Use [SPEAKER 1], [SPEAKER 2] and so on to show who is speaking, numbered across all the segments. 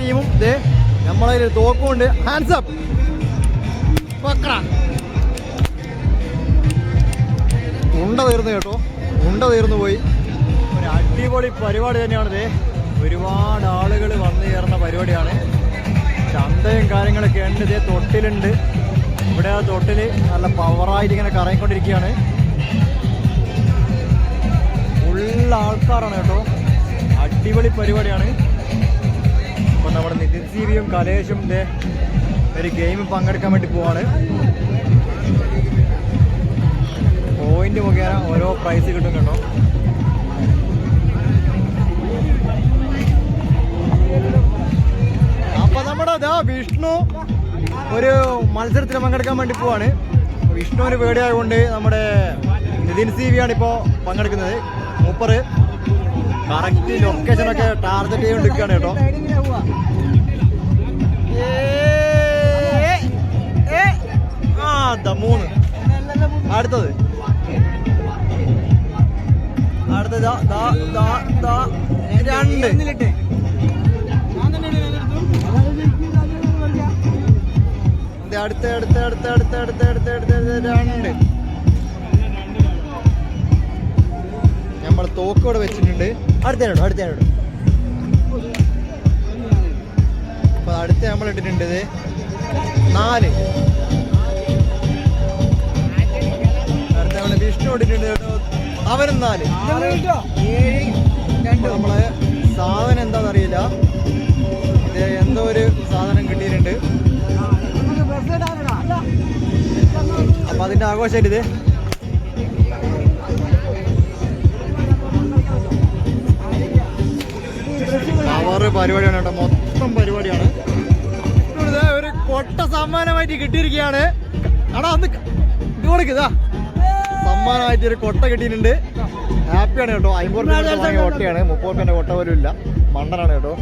[SPEAKER 1] ടീമും ഇതേ നമ്മളെ കയ്യിൽ തോക്കുമുണ്ട്. ഹാൻഡ്സ് അപ്പ് ഉണ്ട തീർന്നു കേട്ടോ. ഉണ്ട തീർന്നു പോയി. ഒരു അടിപൊളി പരിപാടി തന്നെയാണ് ഇത് ഒരുപാട് ആളുകൾ വന്നു ചേർന്ന പരിപാടിയാണ്. ചന്തയും കാര്യങ്ങളൊക്കെ ഉണ്ട് ഇതേ തൊട്ടിലുണ്ട്. ഇവിടെ ആ തൊട്ടിൽ നല്ല പവറായിട്ട് ഇങ്ങനെ കറങ്ങിക്കൊണ്ടിരിക്കുകയാണ്. ഫുള്ള് ആൾക്കാരാണ് കേട്ടോ. അടിപൊളി പരിപാടിയാണ്. നമ്മുടെ നിതിൻ സീവിയും കലേഷും ഇതേ ഒരു ഗെയിം പങ്കെടുക്കാൻ വേണ്ടി പോവാണ്. പോയിന്റ് മുഖേന ഓരോ പ്രൈസ് കിട്ടും കേട്ടോ. അപ്പൊ നമ്മുടെ ദാ വിഷ്ണു ഒരു മത്സരത്തിൽ പങ്കെടുക്കാൻ വേണ്ടി പോവാണ്. വിഷ്ണു ഒരു പേടിയായതുകൊണ്ട് നമ്മുടെ നിതിൻ സി ഇപ്പോ ഇപ്പോൾ പങ്കെടുക്കുന്നത്. മൂപ്പറ് കറക്റ്റ് ലൊക്കേഷനൊക്കെ ടാർഗറ്റ് ചെയ്ത് എടുക്കുകയാണ് കേട്ടോ. മൂന്ന്. അടുത്തത്. അടുത്തത് രണ്ട്. അടുത്ത അടുത്ത അടുത്ത അടുത്ത അടുത്ത അടുത്ത അടുത്ത രണ്ട്. നമ്മൾ തോക്കോടെ വെച്ചിട്ടുണ്ട്. അടുത്തേനോട് അടുത്തേനോട് അപ്പൊ അടുത്ത നമ്മൾ ഇട്ടിട്ടുണ്ട് ഇത് നാല്. അടുത്ത നമ്മൾ വിഷ്ണു ഇട്ടിട്ടുണ്ട് കേട്ടോ അവനും നാല്. നമ്മളെ സാധനം എന്താണെന്നറിയില്ല. ഇത് എന്തോ ഒരു സാധനം കിട്ടിയിട്ടുണ്ട്. അപ്പൊ അതിന്റെ ആഘോഷമായിട്ട് ഇത് പവറ് പരിപാടിയാണ് കേട്ടോ. മൊത്തം പരിപാടിയാണ്. ഒരു കൊട്ട സമ്മാനമായിട്ട് കിട്ടിയിരിക്കുകയാണ്. എടാ അന്ന് ഇത് സമ്മാനമായിട്ട് ഒരു കൊട്ട കിട്ടിയിട്ടുണ്ട്. ഹാപ്പിയാണ് കേട്ടോ. അമ്പത് കൊട്ടയാണ്. മുപ്പത് റുപ്യന്റെ കൊട്ട പോലും ഇല്ല. മണ്ടനാണ് കേട്ടോ.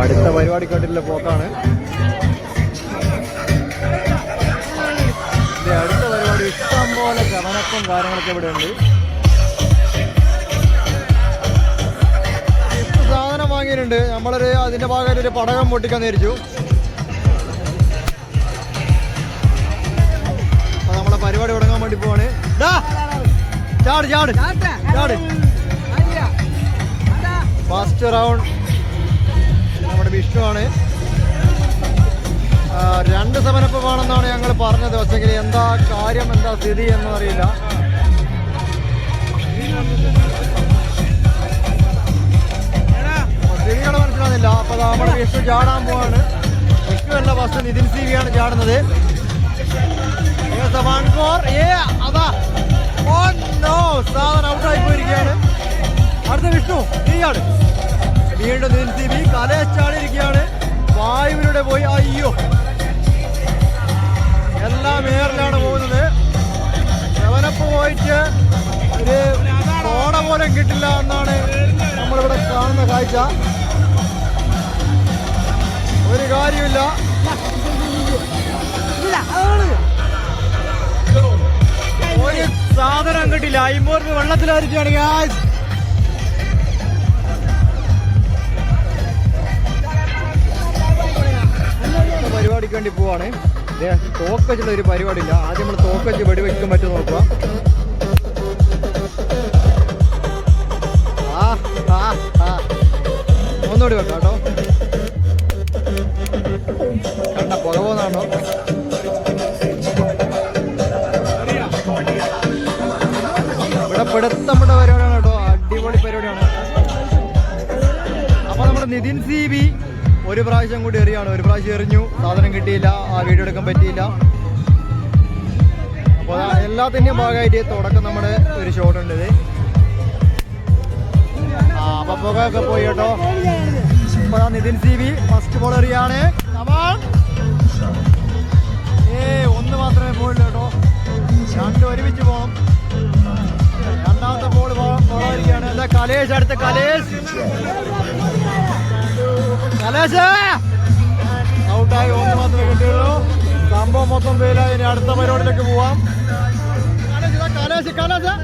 [SPEAKER 1] അടുത്ത പരിപാടി കണ്ടിട്ടുള്ള പോക്കാണ്. ചമനക്കും കാര്യങ്ങളൊക്കെ ഇവിടെ ഉണ്ട് സാധനം വാങ്ങിയിട്ടുണ്ട്. നമ്മളൊരു അതിന്റെ ഭാഗമായിട്ട് ഒരു പടകം പൊട്ടിക്കാൻ നേരിച്ചു നമ്മളെ പരിപാടി തുടങ്ങാൻ വേണ്ടി പോവാണ്. ചാട് ചാട് ചാട്. ഫസ്റ്റ് റൗണ്ട് നമ്മുടെ വിഷ്ണു ആണ്. രണ്ട് സമനപ്പ് വേണമെന്നാണ് ഞങ്ങൾ പറഞ്ഞത്. പക്ഷെങ്കിൽ എന്താ കാര്യം എന്താ സ്ഥിതി എന്ന് അറിയില്ല. സ്ഥിതികൾ മനസ്സിലാകുന്നില്ല അപ്പൊ നമ്മുടെ വിഷ്ണു ചാടാൻ പോവാണ്. വിഷ്ണു അല്ല ബസ് നിതിൻ സി വി ആണ് ചാടുന്നത്. അതാ. നോ. പോയിരിക്കുകയാണ്. അടുത്ത വിഷ്ണു നീയാണ് വീണ്ടും നിതിൻ സി വി കലയെ ചാടിയിരിക്കുകയാണ്. വായുവിലൂടെ പോയി. അയ്യോ. പോയിട്ട് ഒരു സോഡ പോലും കിട്ടില്ല എന്നാണ് നമ്മളിവിടെ കാണുന്ന കാഴ്ച. ഒരു കാര്യമില്ല. ഒരു സാധനം കിട്ടില്ല. അമ്പത് രൂപ വെള്ളത്തിലായിരിക്കുകയാണ് guys. അടുത്ത പരിപാടിക്ക് വേണ്ടി പോവാണ്. ദേ, തോക്ക് വെച്ചുള്ള ഒരു പരിപാടി ഇല്ല ആദ്യം നമ്മൾ തോക്ക് വെച്ച് വെടിവെക്കാൻ പറ്റും നോക്കുക. ഒന്നുകൂടി വെക്കാം കേട്ടോ. കണ്ട പുക പോകുന്നാണോ ഇവിടെ പിടുത്തപ്പെട്ട പരിപാടിയാണ് കേട്ടോ. അടിപൊളി പരിപാടിയാണ്. അപ്പൊ നമ്മുടെ നിതിൻ സി ബി ഒരു പ്രാവശ്യം കൂടി എറിയാണ്. ഒരു പ്രാവശ്യം എറിഞ്ഞു. സാധനം കിട്ടിയില്ല. ആ വീഡിയോ എടുക്കാൻ പറ്റിയില്ല. അപ്പോൾ ദാ എല്ലാത്തിന്റെയും ഭാഗമായിട്ട് തുടക്കം നമ്മുടെ ഒരു ഷോട്ട് ഉണ്ട് ആ അപ്പൊ പോയി കേട്ടോ. അപ്പൊ Nitin C V first ball എറിയാണ്. ഏ ഒന്ന് മാത്രമേ പോയുള്ളൂ കേട്ടോ. രണ്ട് ഒരുമിച്ച് പോകണം രണ്ടാമത്തെ ബോൾ പോകാതിരിക്കുകയാണ് എന്താ കലേഷ് അടുത്ത? കലേഷ്. കലേഷ്. ഔട്ടായി ഒന്ന് മാത്രമേ കിട്ടിയുള്ളൂ. സംഭവം മൊത്തം പേരായി ഇനി അടുത്ത പരിപാടിയിലേക്ക് പോവാം. കലേഷ് കലേഷ് കലേഷ്.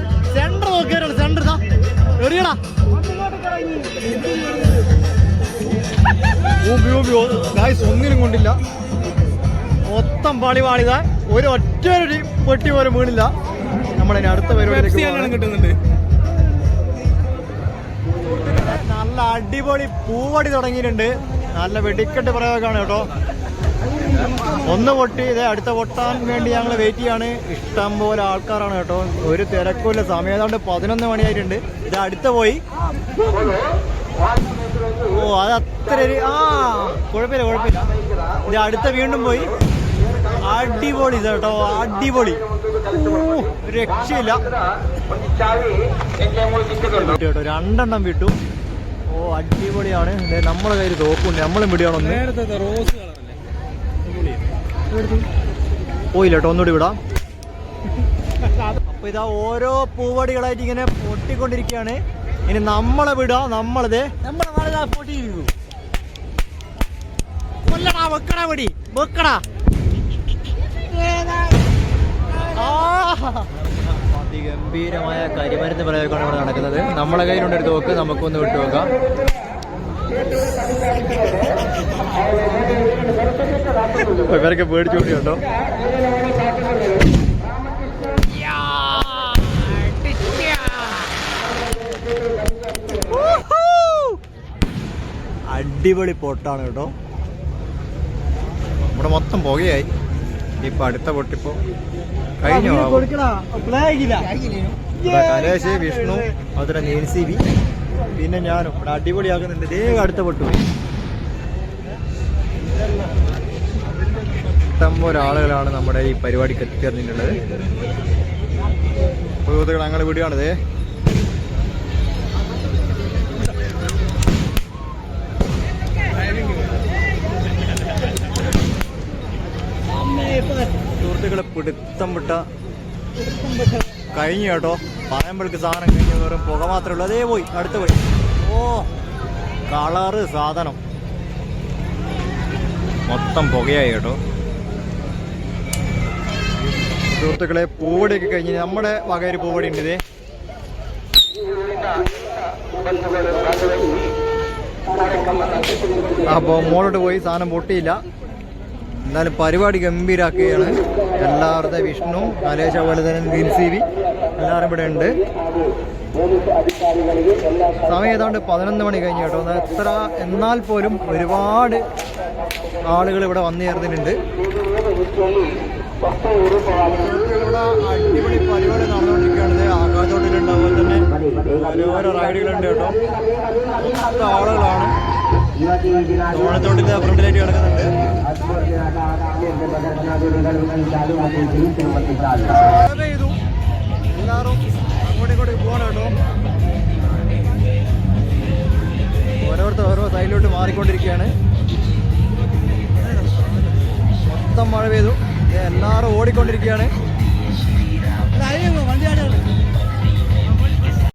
[SPEAKER 1] ഊമ്പി ഊബി ഗായ്സ് ഒന്നിനും കൊണ്ടില്ല. മൊത്തം പാളി പാളിത ഒരു ഒറ്റ ഒരു പെട്ടി പോലും വീണില്ല. നമ്മളെ അടുത്ത പരിപാടി
[SPEAKER 2] കിട്ടുന്നുണ്ട്.
[SPEAKER 1] നല്ല അടിപൊളി പൂവടി തുടങ്ങിയിട്ടുണ്ട്. നല്ല വെടിക്കെട്ട് പ്രയോഗമാണ് കേട്ടോ. ഒന്ന് പൊട്ടി ഇതേ അടുത്ത പൊട്ടാൻ വേണ്ടി ഞങ്ങൾ വെയിറ്റ് ചെയ്യാണ്. ഇഷ്ടം പോലെ ആൾക്കാരാണ് കേട്ടോ. ഒരു തിരക്കുമില്ല. സമയം ഏതാണ്ട് പതിനൊന്ന് മണിയായിട്ടുണ്ട്. ഇത് അടുത്ത പോയി. ഓ അത് അത്ര ആ കുഴപ്പമില്ല കുഴപ്പമില്ല. ഇത് അടുത്ത വീണ്ടും പോയി. അടിപൊളി കേട്ടോ. അടിപൊളി. രക്ഷയില്ല. കേട്ടോ രണ്ടെണ്ണം വിട്ടു. ഓ അടിപൊളിയാണ്. നമ്മളെ കയ്യിൽ തോക്കുണ്ട്. നമ്മളും വിടുകയാണോ
[SPEAKER 2] നേരത്തെ റോസ് കളറല്ലേ
[SPEAKER 1] പോയില്ല കേട്ടോ ഒന്നുകൂടി വിടാം. അപ്പൊ ഇതാ ഓരോ പൂവടികളായിട്ട് ഇങ്ങനെ പൊട്ടിക്കൊണ്ടിരിക്കുകയാണ്. ഇനി നമ്മളെ വിടാ നമ്മളത് നമ്മളെ വളരെ പൊട്ടിയിരിക്കുന്നു കൊല്ലടാ വെക്കടാ വെടി വെക്കടാ. ആ. അതിഗംഭീരമായ കരിമരുന്ന് പ്രയോഗമാണ് ഇവിടെ നടക്കുന്നത്. നമ്മളെ കയ്യിലുണ്ട് ഒരു തോക്ക് നമുക്കൊന്ന് വിട്ടു നോക്കാം ഇവരൊക്കെ പേടിച്ചോടി കേട്ടോ അടിപൊളി പൊട്ടാണ് കേട്ടോ. ഇവിടെ മൊത്തം പുകയായി. ഇപ്പൊ അടുത്ത പൊട്ടിപ്പോ കഴിഞ്ഞു കലേശ് വിഷ്ണു അതുപോലെ നീൻസി പിന്നെ ഞാനും ഇവിടെ അടിപൊളിയാക്കുന്നുണ്ട്. ദേ അടുത്ത പൊട്ടു. ഇഷ്ടംപോലെ ആളുകളാണ് നമ്മുടെ ഈ പരിപാടിക്ക് എത്തിച്ചേർന്നിട്ടുള്ളത് സുഹൃത്തുക്കൾ ഞങ്ങൾ വീടുകയാണിത്. സുഹൃത്തുക്കളെ പിടുത്തം വിട്ട കഴിഞ്ഞു കേട്ടോ. പറയുമ്പോഴേക്ക് സാധനം കഴിഞ്ഞു വെറും പുക മാത്രമേ ഉള്ളൂ. അതേ പോയി അടുത്ത് പോയി. ഓ കളറ് സാധനം. മൊത്തം പുകയായി കേട്ടോ. സുഹൃത്തുക്കളെ പൂവടിയൊക്കെ കഴിഞ്ഞ് നമ്മുടെ വകയൊരു പൂവടി ഉണ്ട് ഇതേ. അപ്പോൾ മോളോട്ട് പോയി സാധനം പൊട്ടിയില്ല. എന്നാലും പരിപാടി ഗംഭീരാക്കുകയാണ്. എല്ലാവരുടെ വിഷ്ണു കലേശ പോലെ തന്നെ ദിൻസീവി എല്ലാവരും ഇവിടെ ഉണ്ട്. സമയം ഏതാണ്ട് പതിനൊന്ന് മണി കഴിഞ്ഞു കേട്ടോ. എത്ര എന്നാൽ പോലും ഒരുപാട് ആളുകൾ ഇവിടെ വന്നു ചേർന്നിട്ടുണ്ട്. ഇവിടെ അടിപൊളി പരിപാടി നടന്നുകൊണ്ടിരിക്കുകയാണ്. ആകാശോട്ടിലുണ്ട് അതുപോലെ തന്നെ ഓരോരോ റൈഡുകളുണ്ട് കേട്ടോ. ആളുകളാണ്. ഓണത്തോട്ടിന്റെ ഫ്രണ്ടിലേക്ക് കിടക്കുന്നുണ്ട്. ഓരോരുത്തർ ഓരോ സൈഡിലോട്ട് മാറിക്കൊണ്ടിരിക്കുകയാണ്. മൊത്തം മഴ പെയ്തു. എല്ലാവരും ഓടിക്കൊണ്ടിരിക്കുകയാണ്.